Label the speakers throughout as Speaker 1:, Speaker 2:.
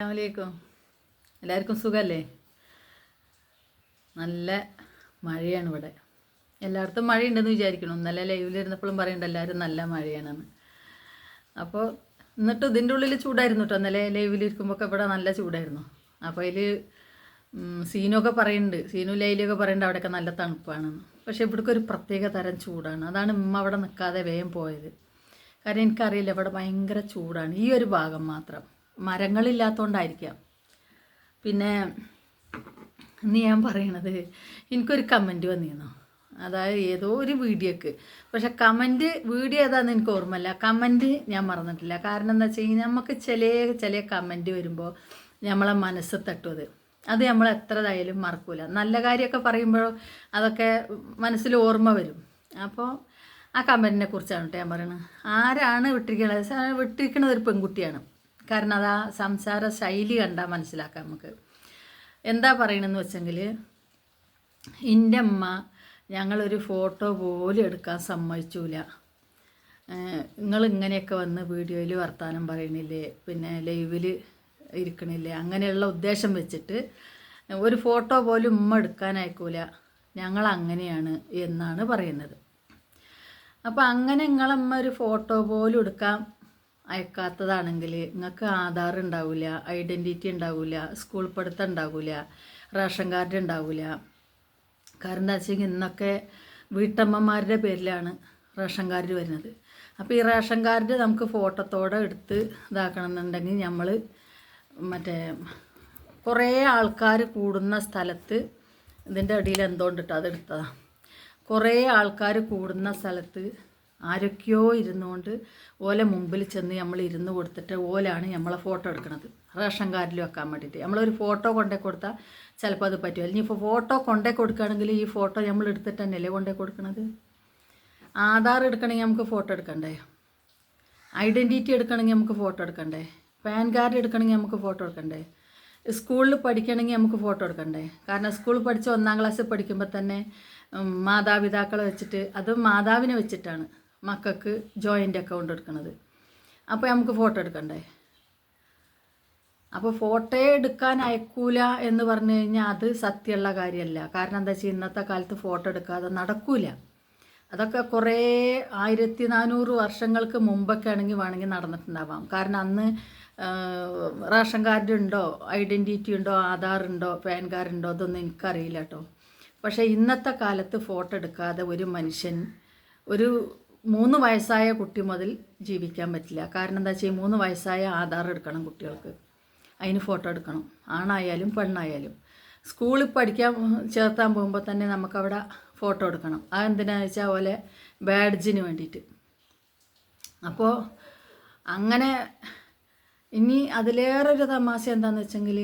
Speaker 1: അസ്സാമലൈക്കും എല്ലാവർക്കും സുഖമല്ലേ നല്ല മഴയാണ് ഇവിടെ. എല്ലായിടത്തും മഴയുണ്ടെന്ന് വിചാരിക്കണം ഇന്നലെ ലൈവിലിരുന്നപ്പോഴും പറയണ്ട എല്ലാവരും നല്ല മഴയാണെന്ന്. അപ്പോൾ എന്നിട്ട് ഇതിന്റെ ഉള്ളിൽ ചൂടായിരുന്നു കേട്ടോ ഇന്നലെ ലൈവിലിരിക്കുമ്പോൾ ഇവിടെ നല്ല ചൂടായിരുന്നു. അപ്പോൾ അതിൽ സീനൊക്കെ പറയുന്നുണ്ട് സീനു ലൈലൊക്കെ പറയുന്നുണ്ട് അവിടെയൊക്കെ നല്ല തണുപ്പാണെന്ന്. പക്ഷേ ഇവിടേക്ക് ഒരു പ്രത്യേക തരം ചൂടാണ്. അതാണ് ഉമ്മ അവിടെ നിൽക്കാതെ വേഗം പോയത്. കാരണം എനിക്കറിയില്ല ഇവിടെ ഭയങ്കര ചൂടാണ്. ഈ ഒരു ഭാഗം മാത്രം. മരങ്ങളില്ലാത്തതുകൊണ്ടായിരിക്കാം പിന്നെ ഇന്ന് ഞാൻ പറയണത് എനിക്കൊരു കമന്റ് വന്നിരുന്നു. അതായത് ഏതോ ഒരു വീഡിയോക്ക്. പക്ഷെ കമന്റ് വീഡിയോ ഏതാണെന്ന് എനിക്ക് ഓർമ്മയില്ല. കമന്റ് ഞാൻ മറന്നിട്ടില്ല. കാരണം എന്താ വെച്ച് കഴിഞ്ഞാൽ നമുക്ക് ചില ചില കമന്റ് വരുമ്പോൾ നമ്മളെ മനസ്സ് തട്ടുമത് അത് നമ്മൾ എത്രതായാലും മറക്കൂല. നല്ല കാര്യമൊക്കെ പറയുമ്പോഴോ അതൊക്കെ മനസ്സിൽ ഓർമ്മ വരും. അപ്പോൾ ആ കമന്റിനെ കുറിച്ചാണ് കേട്ടോ ഞാൻ പറയുന്നത് ആരാണ് വിട്ടിരിക്കുന്നത് വിട്ടിരിക്കുന്നത് ഒരു പെൺകുട്ടിയാണ്. കാരണം അത് ആ സംസാര ശൈലി കണ്ടാൽ മനസ്സിലാക്കാം നമുക്ക്. എന്താ പറയണമെന്ന് വെച്ചെങ്കിൽ എന്റെ അമ്മ ഞങ്ങളൊരു ഫോട്ടോ പോലും എടുക്കാൻ സമ്മതിച്ചൂല. നിങ്ങൾ ഇങ്ങനെയൊക്കെ വന്ന് വീഡിയോയിൽ വർത്തമാനം പറയണില്ലേ പിന്നെ ലൈവിൽ ഇരിക്കണില്ലേ അങ്ങനെയുള്ള ഉദ്ദേശം വെച്ചിട്ട് ഒരു ഫോട്ടോ പോലും ഉമ്മ എടുക്കാൻ അയക്കൂല. ഞങ്ങൾ അങ്ങനെയാണ് എന്നാണ് പറയുന്നത്. അപ്പോൾ അങ്ങനെ നിങ്ങളമ്മ ഒരു ഫോട്ടോ പോലും എടുക്കാൻ അയക്കാത്തതാണെങ്കിൽ നിങ്ങൾക്ക് ആധാർ ഉണ്ടാവില്ല ഐഡന്റിറ്റി ഉണ്ടാവില്ല സ്കൂൾ പഠിത്തം ഉണ്ടാവില്ല റേഷൻ കാർഡ് ഉണ്ടാവില്ല കാരണം എന്താ വെച്ചെങ്കിൽ ഇന്നൊക്കെ വീട്ടമ്മമാരുടെ പേരിലാണ് റേഷൻ കാർഡ് വരുന്നത്. അപ്പോൾ ഈ റേഷൻ കാർഡ് നമുക്ക് ഫോട്ടോത്തോടെ എടുത്ത് ഇതാക്കണം എന്നുണ്ടെങ്കിൽ നമ്മൾ മറ്റേ കുറേ ആൾക്കാർ കൂടുന്ന സ്ഥലത്ത് ഇതിന്റെ അടിയിൽ എന്തുകൊണ്ടിട്ട് അതെടുത്തതാണ് കുറേ ആൾക്കാർ കൂടുന്ന സ്ഥലത്ത് ആരൊക്കെയോ ഇരുന്നുകൊണ്ട് ഓല മുമ്പിൽ ചെന്ന് നമ്മൾ ഇരുന്ന് കൊടുത്തിട്ട് ഓലാണ് നമ്മളെ ഫോട്ടോ എടുക്കുന്നത് റേഷൻ കാർഡിൽ വെക്കാൻ വേണ്ടിയിട്ട്. നമ്മളൊരു ഫോട്ടോ കൊണ്ടേ കൊടുത്താൽ ചിലപ്പോൾ അത് പറ്റും. അല്ലെങ്കിൽ ഇപ്പോൾ ഫോട്ടോ കൊണ്ടേ കൊടുക്കുകയാണെങ്കിൽ ഈ ഫോട്ടോ നമ്മൾ എടുത്തിട്ട് തന്നെയല്ലേ കൊണ്ടേ കൊടുക്കുന്നത് ആധാർ എടുക്കണമെങ്കിൽ നമുക്ക് ഫോട്ടോ എടുക്കണ്ടേ? ഐഡന്റിറ്റി എടുക്കണമെങ്കിൽ നമുക്ക് ഫോട്ടോ എടുക്കണ്ടേ? പാൻ കാർഡ് എടുക്കണമെങ്കിൽ നമുക്ക് ഫോട്ടോ എടുക്കണ്ടേ? സ്കൂളിൽ പഠിക്കണമെങ്കിൽ നമുക്ക് ഫോട്ടോ എടുക്കണ്ടേ? കാരണം സ്കൂളിൽ പഠിച്ച് ഒന്നാം ക്ലാസ്സിൽ പഠിക്കുമ്പോൾ തന്നെ മാതാപിതാക്കളെ വെച്ചിട്ട് അത് മാതാവിനെ വെച്ചിട്ടാണ്. മക്കൾക്ക് ജോയിന്റ് അക്കൗണ്ട് എടുക്കുന്നത് അപ്പോൾ നമുക്ക് ഫോട്ടോ എടുക്കണ്ടേ? അപ്പോൾ ഫോട്ടോ എടുക്കാൻ അയക്കൂല എന്ന് പറഞ്ഞു കഴിഞ്ഞാൽ അത് സത്യമുള്ള കാര്യമല്ല. കാരണം എന്താ വെച്ചാൽ ഇന്നത്തെ കാലത്ത് ഫോട്ടോ എടുക്കാതെ നടക്കൂല. അതൊക്കെ കുറേ ആയിരത്തി നാനൂറ് വർഷങ്ങൾക്ക് മുമ്പൊക്കെ ആണെങ്കിൽ വേണമെങ്കിൽ നടന്നിട്ടുണ്ടാവാം. കാരണം അന്ന് റേഷൻ കാർഡ് ഉണ്ടോ ഐഡന്റിറ്റി ഉണ്ടോ ആധാർ ഉണ്ടോ പാൻ കാർഡ് ഉണ്ടോ അതൊന്നും എനിക്കറിയില്ല കേട്ടോ. പക്ഷേ ഇന്നത്തെ കാലത്ത് ഫോട്ടോ എടുക്കാതെ ഒരു മനുഷ്യൻ ഒരു മൂന്ന് വയസ്സായ കുട്ടി മുതൽ ജീവിക്കാൻ പറ്റില്ല. കാരണം എന്താ വെച്ചാൽ മൂന്ന് വയസ്സായ ആധാർ എടുക്കണം കുട്ടികൾക്ക്. അതിന് ഫോട്ടോ എടുക്കണം. ആണായാലും പെണ്ണായാലും. സ്കൂളിൽ പഠിക്കാൻ ചേർത്താൻ പോകുമ്പോൾ തന്നെ നമുക്കവിടെ ഫോട്ടോ എടുക്കണം. അതെന്തിനാന്ന് വെച്ചാൽ പോലെ ബാഡ്ജിന് വേണ്ടിയിട്ട്. അപ്പോൾ അങ്ങനെ ഇനി അതിലേറെ ഒരു തമാശ എന്താണെന്ന് വെച്ചെങ്കിൽ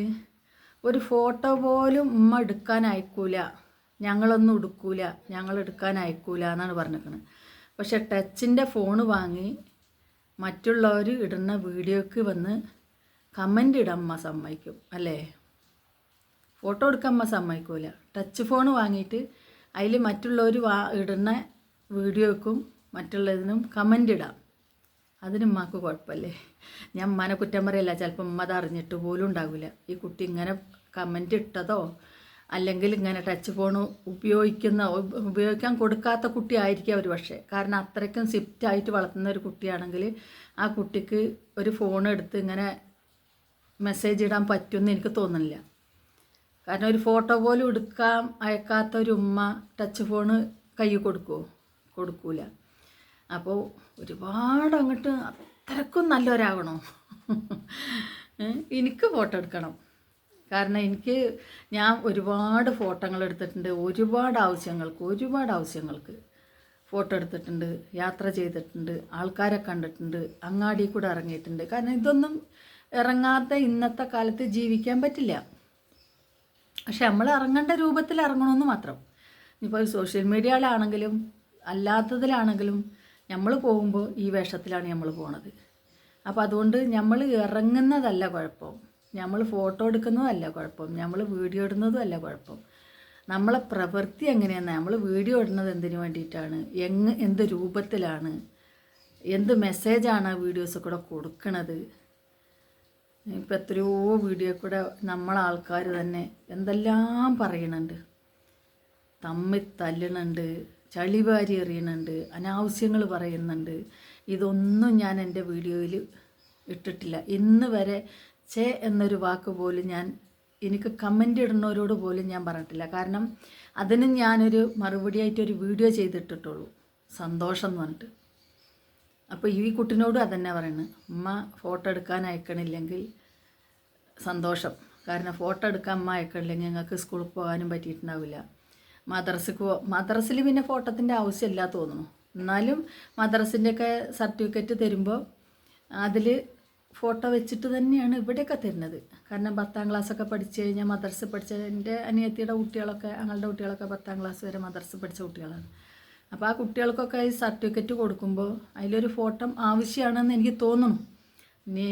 Speaker 1: ഒരു ഫോട്ടോ പോലും ഉമ്മ എടുക്കാൻ അയക്കൂല. ഞങ്ങളൊന്നും എടുക്കൂല. ഞങ്ങൾ എടുക്കാൻ അയക്കൂല എന്നാണ് പറഞ്ഞിരിക്കുന്നത് പക്ഷെ ടച്ചിന്റെ ഫോണ് വാങ്ങി മറ്റുള്ളവർ ഇടുന്ന വീഡിയോക്ക് വന്ന് കമന്റ് ഇടാൻ അമ്മ സമ്മതിക്കും അല്ലേ? ഫോട്ടോ എടുക്കാൻ അമ്മ സമ്മതിക്കൂല. ടച്ച് ഫോൺ വാങ്ങിയിട്ട് അതിൽ മറ്റുള്ളവർ വാ ഇടുന്ന വീഡിയോക്കും മറ്റുള്ളതിനും കമന്റ് ഇടാം. അതിനും ഉമ്മാക്ക് കുഴപ്പമില്ലേ? ഞാൻ ഉമ്മാനെ കുറ്റം പറയല്ല. ചിലപ്പോൾ ഉമ്മ അറിഞ്ഞിട്ട് പോലും ഉണ്ടാവില്ല. ഈ കുട്ടി ഇങ്ങനെ കമന്റ് ഇട്ടതോ അല്ലെങ്കിൽ ഇങ്ങനെ ടച്ച് ഫോൺ ഉപയോഗിക്കുന്ന ഉപയോഗിക്കാൻ കൊടുക്കാത്ത കുട്ടി ആയിരിക്കും ഒരു പക്ഷേ. കാരണം അത്രയ്ക്കും സിഫ്റ്റായിട്ട് വളർത്തുന്ന ഒരു കുട്ടിയാണെങ്കിൽ ആ കുട്ടിക്ക് ഒരു ഫോൺ എടുത്ത് ഇങ്ങനെ മെസ്സേജ് ഇടാൻ പറ്റുമെന്ന് എനിക്ക് തോന്നുന്നില്ല. കാരണം ഒരു ഫോട്ടോ പോലും എടുക്കാൻ അയക്കാത്ത ഒരു ഉമ്മ ടച്ച് ഫോണ് കൈ കൊടുക്കുമോ കൊടുക്കൂല. അപ്പോൾ ഒരുപാട് അങ്ങോട്ട് അത്രക്കും നല്ലവരാകണോ? എനിക്ക് ഫോട്ടോ എടുക്കണം. കാരണം എനിക്ക് ഞാൻ ഒരുപാട് ഫോട്ടോകൾ എടുത്തിട്ടുണ്ട് ഒരുപാട് ആവശ്യങ്ങൾക്ക് ഒരുപാട് ആവശ്യങ്ങൾക്ക് ഫോട്ടോ എടുത്തിട്ടുണ്ട് യാത്ര ചെയ്തിട്ടുണ്ട് ആൾക്കാരെ കണ്ടിട്ടുണ്ട് അങ്ങാടി കൂടെ ഇറങ്ങിയിട്ടുണ്ട്. കാരണം ഇതൊന്നും ഇറങ്ങാത്ത ഇന്നത്തെ കാലത്ത് ജീവിക്കാൻ പറ്റില്ല. പക്ഷെ നമ്മൾ ഇറങ്ങേണ്ട രൂപത്തിൽ ഇറങ്ങണമെന്ന് മാത്രം. ഇപ്പോൾ സോഷ്യൽ മീഡിയയിലാണെങ്കിലും അല്ലാത്തതിലാണെങ്കിലും നമ്മൾ പോകുമ്പോൾ ഈ വേഷത്തിലാണ് നമ്മൾ പോണത്. അപ്പോൾ അതുകൊണ്ട് നമ്മൾ ഇറങ്ങുന്നതല്ല കുഴപ്പം. നമ്മൾ ഫോട്ടോ എടുക്കുന്നതല്ല കുഴപ്പം. നമ്മൾ വീഡിയോ ഇടുന്നതും അല്ല കുഴപ്പം. നമ്മളെ പ്രവൃത്തി എങ്ങനെയാണ് നമ്മൾ വീഡിയോ ഇടുന്നത് എന്തിനു വേണ്ടിയിട്ടാണ്? എങ് എന്ത് രൂപത്തിലാണ്? എന്ത് മെസ്സേജാണ് ആ വീഡിയോസ് കൂടെ കൊടുക്കണത്? ഇപ്പം എത്രയോ വീഡിയോ കൂടെ നമ്മളാൾക്കാർ തന്നെ എന്തെല്ലാം പറയണുണ്ട്. തമ്മിൽ തല്ലണുണ്ട് ചളിവാരി എറിയണുണ്ട് അനാവശ്യങ്ങൾ പറയുന്നുണ്ട്. ഇതൊന്നും ഞാൻ എന്റെ വീഡിയോയിൽ ഇട്ടിട്ടില്ല. ഇന്ന് വരെ ചേ എന്നൊരു വാക്ക് പോലും ഞാൻ എനിക്ക് കമന്റ് ഇടുന്നവരോട് പോലും ഞാൻ പറഞ്ഞിട്ടില്ല. കാരണം അതിന് ഞാനൊരു മറുപടിയായിട്ടൊരു വീഡിയോ ചെയ്തിട്ടിട്ടുള്ളൂ. സന്തോഷം എന്ന് പറഞ്ഞിട്ട്. അപ്പോൾ ഈ കുട്ടിനോടും അതന്നെ പറയുന്നത് ഉമ്മ ഫോട്ടോ എടുക്കാൻ അയക്കണില്ലെങ്കിൽ സന്തോഷം. കാരണം ഫോട്ടോ എടുക്കാൻ അമ്മ അയക്കണില്ലെങ്കിൽ ഞങ്ങൾക്ക് സ്കൂളിൽ പോകാനും പറ്റിയിട്ടുണ്ടാവില്ല. മദ്രസക്ക് മദ്രസിൽ പിന്നെ ഫോട്ടോത്തിന്റെ ആവശ്യമില്ല തോന്നുന്നു. എന്നാലും മദ്രസിന്റെയൊക്കെ സർട്ടിഫിക്കറ്റ് തരുമ്പോൾ അതിൽ ഫോട്ടോ വെച്ചിട്ട് തന്നെയാണ് ഇവിടെയൊക്കെ തരുന്നത്. കാരണം പത്താം ക്ലാസ്സൊക്കെ പഠിച്ച് കഴിഞ്ഞാൽ മദർസ് പഠിച്ച എന്റെ അനിയത്തിയുടെ കുട്ടികളൊക്കെ ഞങ്ങളുടെ കുട്ടികളൊക്കെ പത്താം ക്ലാസ് വരെ മദർസ് പഠിച്ച കുട്ടികളാണ്. അപ്പോൾ ആ കുട്ടികൾക്കൊക്കെ ഈ സർട്ടിഫിക്കറ്റ് കൊടുക്കുമ്പോൾ അതിലൊരു ഫോട്ടോ ആവശ്യമാണെന്ന് എനിക്ക് തോന്നുന്നു. ഇനി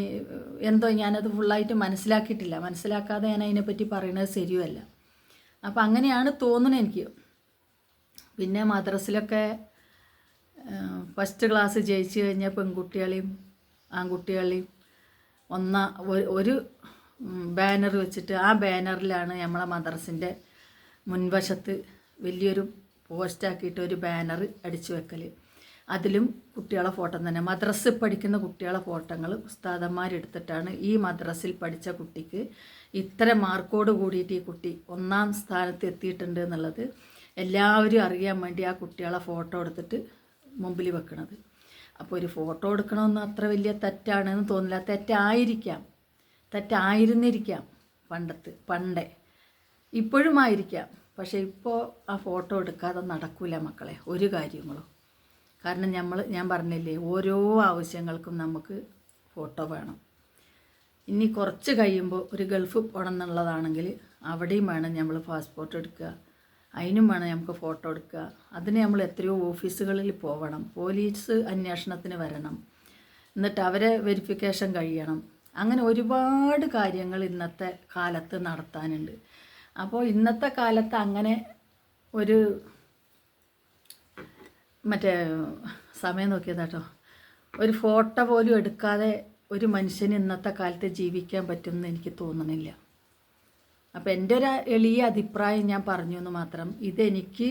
Speaker 1: എന്തോ ഞാനത് ഫുള്ളായിട്ട് മനസ്സിലാക്കിയിട്ടില്ല. മനസ്സിലാക്കാതെ ഞാൻ അതിനെപ്പറ്റി പറയുന്നത് ശരിയുമല്ല. അപ്പോൾ അങ്ങനെയാണ് തോന്നുന്നത് എനിക്ക്. പിന്നെ മദ്രസിലൊക്കെ ഫസ്റ്റ് ക്ലാസ് ജയിച്ചു കഴിഞ്ഞാൽ പെൺകുട്ടികളെയും ആൺകുട്ടികളെയും ഒന്ന ഒരു- ബാനർ വെച്ചിട്ട് ആ ബാനറിലാണ് നമ്മളെ മദ്രസിന്റെ മുൻവശത്ത് വലിയൊരു പോസ്റ്റാക്കിയിട്ട് ഒരു ബാനർ അടിച്ചു വെക്കൽ അതിലും കുട്ടികളെ ഫോട്ടോ തന്നെ. മദ്രസിൽ പഠിക്കുന്ന കുട്ടികളെ ഫോട്ടോകൾ ഉസ്താദന്മാരെടുത്തിട്ടാണ് ഈ മദ്രസിൽ പഠിച്ച കുട്ടിക്ക് ഇത്ര മാർക്കോട് കൂടിയിട്ട് ഈ കുട്ടി ഒന്നാം സ്ഥാനത്ത് എത്തിയിട്ടുണ്ട് എന്നുള്ളത് എല്ലാവരും അറിയാൻ വേണ്ടി ആ കുട്ടികളെ ഫോട്ടോ എടുത്തിട്ട് മുമ്പിൽ വെക്കണത്. അപ്പോൾ ഒരു ഫോട്ടോ എടുക്കണമെന്ന് അത്ര വലിയ തെറ്റാണെന്ന് തോന്നില്ല. തെറ്റായിരിക്കാം. തെറ്റായിരുന്നിരിക്കാം പണ്ടത്ത് പണ്ടേ. ഇപ്പോഴും ആയിരിക്കാം. പക്ഷേ ഇപ്പോൾ ആ ഫോട്ടോ എടുക്കാതെ നടക്കൂല മക്കളെ ഒരു കാര്യങ്ങളും. കാരണം നമ്മൾ ഞാൻ പറഞ്ഞില്ലേ ഓരോ ആവശ്യങ്ങൾക്കും നമുക്ക് ഫോട്ടോ വേണം. ഇനി കുറച്ച് കഴിയുമ്പോൾ ഒരു ഗൾഫ് പോകണം എന്നുള്ളതാണെങ്കിൽ അവിടെയും വേണം നമ്മൾ പാസ്പോർട്ട് എടുക്കുക. അതിനും വേണം നമുക്ക് ഫോട്ടോ എടുക്കുക. അതിന് നമ്മൾ എത്രയോ ഓഫീസുകളിൽ പോകണം പോലീസ് അന്വേഷണത്തിന് വരണം. എന്നിട്ട് അവരെ വെരിഫിക്കേഷൻ കഴിയണം. അങ്ങനെ ഒരുപാട് കാര്യങ്ങൾ ഇന്നത്തെ കാലത്ത് നടത്താനുണ്ട്. അപ്പോൾ ഇന്നത്തെ കാലത്ത് അങ്ങനെ ഒരു മറ്റേ സമയം നോക്കിയതാട്ടോ ഒരു ഫോട്ടോ പോലും എടുക്കാതെ ഒരു മനുഷ്യന് ഇന്നത്തെ കാലത്ത് ജീവിക്കാൻ പറ്റുമെന്ന് എനിക്ക് തോന്നണില്ല. അപ്പോൾ എന്റെ ഒരു എളിയ അഭിപ്രായം ഞാൻ പറഞ്ഞു എന്ന് മാത്രം. ഇതെനിക്ക്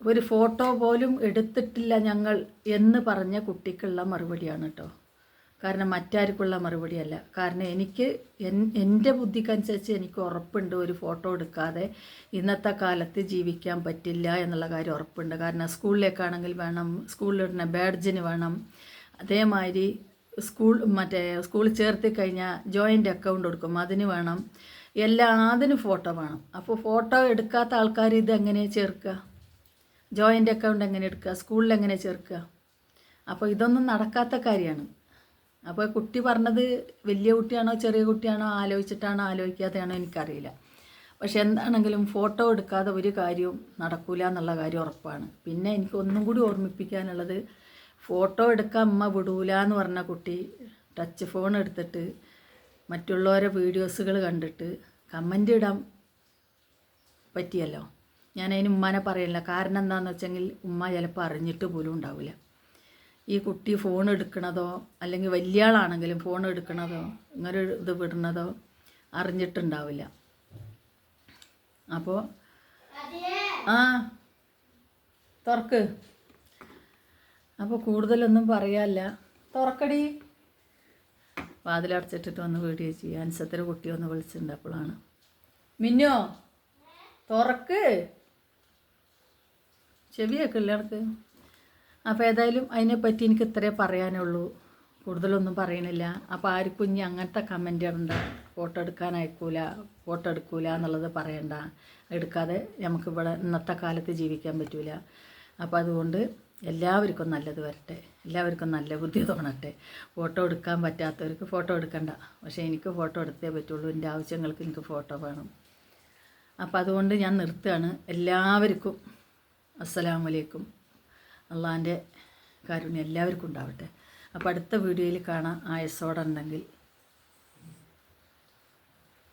Speaker 1: ഒരു ഫോട്ടോ പോലും എടുത്തിട്ടില്ല ഞങ്ങൾ എന്ന് പറഞ്ഞ കുട്ടിക്കുള്ള മറുപടിയാണ് കേട്ടോ കാരണം മറ്റാർക്കുള്ള മറുപടിയല്ല. കാരണം എനിക്ക് എൻ എന്റെ ബുദ്ധിക്കനുസരിച്ച് എനിക്ക് ഉറപ്പുണ്ട് ഒരു ഫോട്ടോ എടുക്കാതെ ഇന്നത്തെ കാലത്ത് ജീവിക്കാൻ പറ്റില്ല എന്നുള്ള കാര്യം ഉറപ്പുണ്ട്. കാരണം സ്കൂളിലേക്കാണെങ്കിൽ വേണം സ്കൂളിലിടുന്ന ബാഡ്ജിന് വേണം. അതേമാതിരി സ്കൂൾ മറ്റേ സ്കൂളിൽ ചേർത്തി കഴിഞ്ഞാൽ ജോയിന്റ് അക്കൗണ്ട് കൊടുക്കും. അതിന് വേണം എല്ലാത്തിനും ഫോട്ടോ വേണം. അപ്പോൾ ഫോട്ടോ എടുക്കാത്ത ആൾക്കാർ ഇത് എങ്ങനെ ചേർക്കുക? ജോയിന്റ് അക്കൗണ്ട് എങ്ങനെ എടുക്കുക? സ്കൂളിൽ എങ്ങനെ ചേർക്കുക? അപ്പോൾ ഇതൊന്നും നടക്കാത്ത കാര്യമാണ്. അപ്പോൾ കുട്ടി പറഞ്ഞത് വലിയ കുട്ടിയാണോ ചെറിയ കുട്ടിയാണോ ആലോചിച്ചിട്ടാണോ ആലോചിക്കാതെയാണോ എനിക്കറിയില്ല. പക്ഷെ എന്താണെങ്കിലും ഫോട്ടോ എടുക്കാതെ ഒരു കാര്യവും നടക്കൂല എന്നുള്ള കാര്യം ഉറപ്പാണ്. പിന്നെ എനിക്ക് ഒന്നും കൂടി ഓർമ്മിപ്പിക്കാനുള്ളത് ഫോട്ടോ എടുക്കാൻ അമ്മ വിടൂല എന്ന് പറഞ്ഞ കുട്ടി ടച്ച് ഫോൺ എടുത്തിട്ട് മറ്റുള്ളവരെ വീഡിയോസുകൾ കണ്ടിട്ട് കമന്റ് ഇടാൻ പറ്റിയല്ലോ. ഞാൻ അതിന് ഉമ്മാനെ പറയില്ല കാരണം എന്താണെന്ന് വെച്ചെങ്കിൽ ഉമ്മ ചിലപ്പോൾ അറിഞ്ഞിട്ട് പോലും ഉണ്ടാവില്ല ഈ കുട്ടി ഫോൺ എടുക്കണതോ അല്ലെങ്കിൽ വലിയ ആളാണെങ്കിലും ഫോൺ എടുക്കണതോ ഇങ്ങനെ ഇത് വിടുന്നതോ അറിഞ്ഞിട്ടുണ്ടാവില്ല. അപ്പോൾ ആ തുറക്ക്. അപ്പോൾ കൂടുതലൊന്നും പറയാല്ല തുറക്കടി. വാതിലടച്ചിട്ടിട്ട് വന്ന് വീഡിയോ ചെയ്യുക അൻസത്തിന്റെ കുട്ടി ഒന്ന് വിളിച്ചിട്ടുണ്ട് അപ്പോഴാണ്. മിന്നോ തുറക്ക്. ചെവിയൊക്കെ ഇല്ല എനിക്ക് അപ്പോൾ ഏതായാലും അതിനെപ്പറ്റി എനിക്ക് ഇത്രേ പറയാനുള്ളൂ. കൂടുതലൊന്നും പറയണില്ല. അപ്പോൾ ആർക്കും ഇനി അങ്ങനത്തെ കമന്റ് ഇടണ്ട. ഫോട്ടോ എടുക്കാൻ അയക്കൂല ഫോട്ടോ എടുക്കൂല എന്നുള്ളത് പറയണ്ട. എടുക്കാതെ നമുക്കിവിടെ ഇന്നത്തെ കാലത്ത് ജീവിക്കാൻ പറ്റൂല. അപ്പോൾ അതുകൊണ്ട് എല്ലാവർക്കും നല്ലത് വരട്ടെ. എല്ലാവർക്കും നല്ല ബുദ്ധി തോന്നട്ടെ. ഫോട്ടോ എടുക്കാൻ പറ്റാത്തവർക്ക് ഫോട്ടോ എടുക്കണ്ട. പക്ഷേ എനിക്ക് ഫോട്ടോ എടുത്തേ പറ്റുള്ളൂ. എന്റെ ആവശ്യങ്ങൾക്ക് എനിക്ക് ഫോട്ടോ വേണം. അപ്പോൾ അതുകൊണ്ട് ഞാൻ നിർത്തുകയാണ്. എല്ലാവർക്കും അസ്സലാമലൈക്കും. അള്ളാന്റെ കാരുണ്യം എല്ലാവർക്കും ഉണ്ടാവട്ടെ. അപ്പോൾ അടുത്ത വീഡിയോയിൽ കാണാം. ആയസോടെ ഉണ്ടെങ്കിൽ.